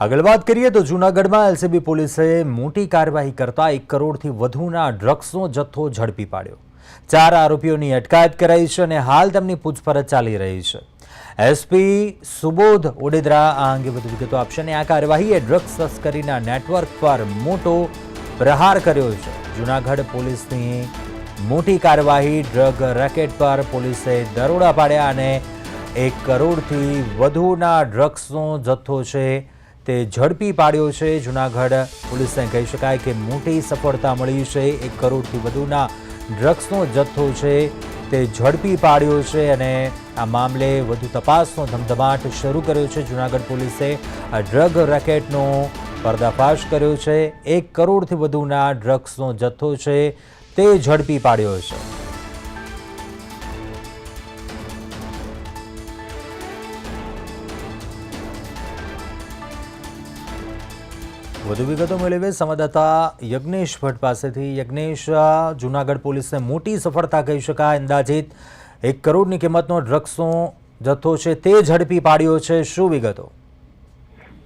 આગળ વાત કરીએ તો જૂનાગઢમાં એલસીબી પોલીસે મોટી કાર્યવાહી કરતા એક કરોડથી વધુના ડ્રગ્સનો જથ્થો ઝડપી પાડ્યો. ચાર આરોપીઓની અટકાયત કરાઈ છે અને હાલ તેમની પૂછપરછ ચાલી રહી છે. એસપી સુબોધ ઓડેદરા આ અંગે વધુ વિગતો આપશે અને આ કાર્યવાહીએ ડ્રગ્સ તસ્કરીના નેટવર્ક પર મોટો પ્રહાર કર્યો છે. જૂનાગઢ પોલીસની મોટી કાર્યવાહી ડ્રગ રેકેટ પર પોલીસે દરોડા પાડ્યા અને એક કરોડથી વધુના ડ્રગ્સનો જથ્થો છે તે ઝડપી પાડ્યો છે. જૂનાગઢ પોલીસને કહી શકાય કે મોટી સફળતા મળી છે. એક કરોડથી વધુના ડ્રગ્સનો જથ્થો છે. તે ઝડપી પાડ્યો છે અને આ મામલે વધુ તપાસનો ધમધમાટ શરૂ કર્યો છે. જૂનાગઢ પોલીસે આ ડ્રગ રેકેટનો પર્દાફાશ કર્યો છે. એક કરોડથી વધુના ડ્રગ્સનો જથ્થો છે. તે ઝડપી પાડ્યો છે. વધુ વિગતો મેળવે સંવાદદાતા યજ્ઞેશ ભટ્ટ પાસેથી. યજ્ઞેશ જૂનાગઢ પોલીસને મોટી સફળતા કહી શકાય. અંદાજિત એક કરોડની કિંમતનો ડ્રગ્સનો જથ્થો છે તે ઝડપી પાડ્યો છે. શું વિગતો?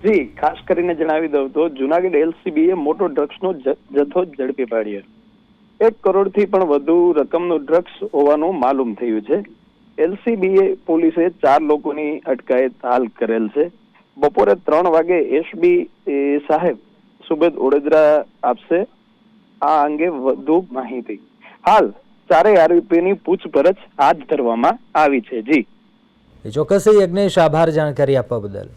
જી, ખાસ કરીને જણાવી દઉં તો જુનાગઢ એલસીબીએ મોટો ડ્રગ્સનો જથ્થો ઝડપી પાડ્યો એક કરોડથી પણ વધુ રકમનું ડ્રગ્સ હોવાનું માલુમ થયું છે. એલસીબીએ પોલીસે ચાર લોકોની અટકાયત હાલ કરેલ છે. બપોરે ત્રણ વાગે એસબી સાહેબ સુબેદ ઓડેદરા આપશે. આ અંગે વધુ માહિતી. હાલ ચારેય આરોપીની પૂછપરછ હાથ ધરવામાં આવી છે. જી. ચોક્કસ, યજ્ઞેશ, આભાર જાણકારી આપવા બદલ.